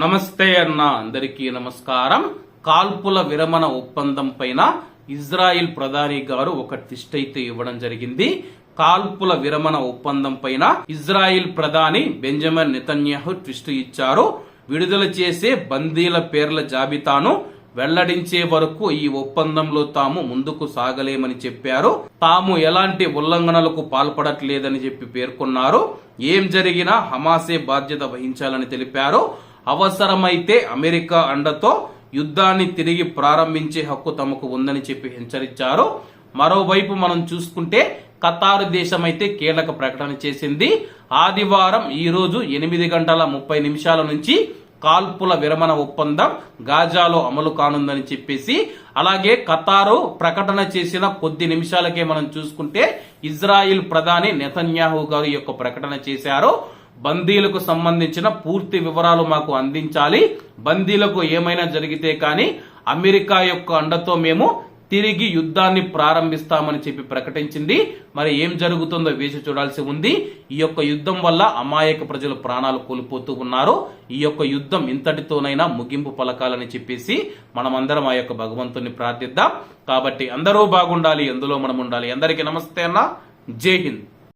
నమస్తే అన్న అందరికీ నమస్కారం. కాల్పుల విరమణ ఒప్పందం పైన ఇజ్రాయిల్ ప్రధాని గారు ఒక ట్విస్ట్ అయితే ఇవ్వడం జరిగింది. కాల్పుల విరమణ ఒప్పందం పైన ఇజ్రాయిల్ ప్రధాని బెంజమిన్ నితన్యాహు ట్విస్ట్ ఇచ్చారు. విడుదల చేసే బందీల పేర్ల జాబితాను వెల్లడించే వరకు ఈ ఒప్పందంలో తాము ముందుకు సాగలేమని చెప్పారు. తాము ఎలాంటి ఉల్లంఘనలకు పాల్పడట్లేదని చెప్పి పేర్కొన్నారు. ఏం జరిగినా హమాసే బాధ్యత వహించాలని తెలిపారు. అవసరమైతే అమెరికా అండతో యుద్ధాన్ని తిరిగి ప్రారంభించే హక్కు తమకు ఉందని చెప్పి హెచ్చరించారు. మరోవైపు మనం చూసుకుంటే ఖతారు దేశం అయితే కీలక ప్రకటన చేసింది. ఆదివారం ఈరోజు ఎనిమిది గంటల ముప్పై నిమిషాల నుంచి కాల్పుల విరమణ ఒప్పందం గాజాలో అమలు కానుందని చెప్పేసి అలాగే ఖతారు ప్రకటన చేసిన కొద్ది నిమిషాలకే మనం చూసుకుంటే ఇజ్రాయిల్ ప్రధాని నెతన్యాహు గారు యొక్క ప్రకటన చేశారు. బందీలకు సంబంధించిన పూర్తి వివరాలు మాకు అందించాలి. బందీలకు ఏమైనా జరిగితే కానీ అమెరికా యొక్క అండతో మేము తిరిగి యుద్ధాన్ని ప్రారంభిస్తామని చెప్పి ప్రకటించింది. మరి ఏం జరుగుతుందో వేచి చూడాల్సి ఉంది. ఈ యొక్క యుద్ధం వల్ల అమాయక ప్రజలు ప్రాణాలు కోల్పోతూ ఉన్నారు. ఈ యొక్క యుద్ధం ఇంతటితోనైనా ముగింపు పలకాలని చెప్పేసి మనమందరం ఆ యొక్క భగవంతుని ప్రార్థిద్దాం. కాబట్టి అందరూ బాగుండాలి ఎందులో మనం ఉండాలి. అందరికీ నమస్తే అన్న. జై హింద్.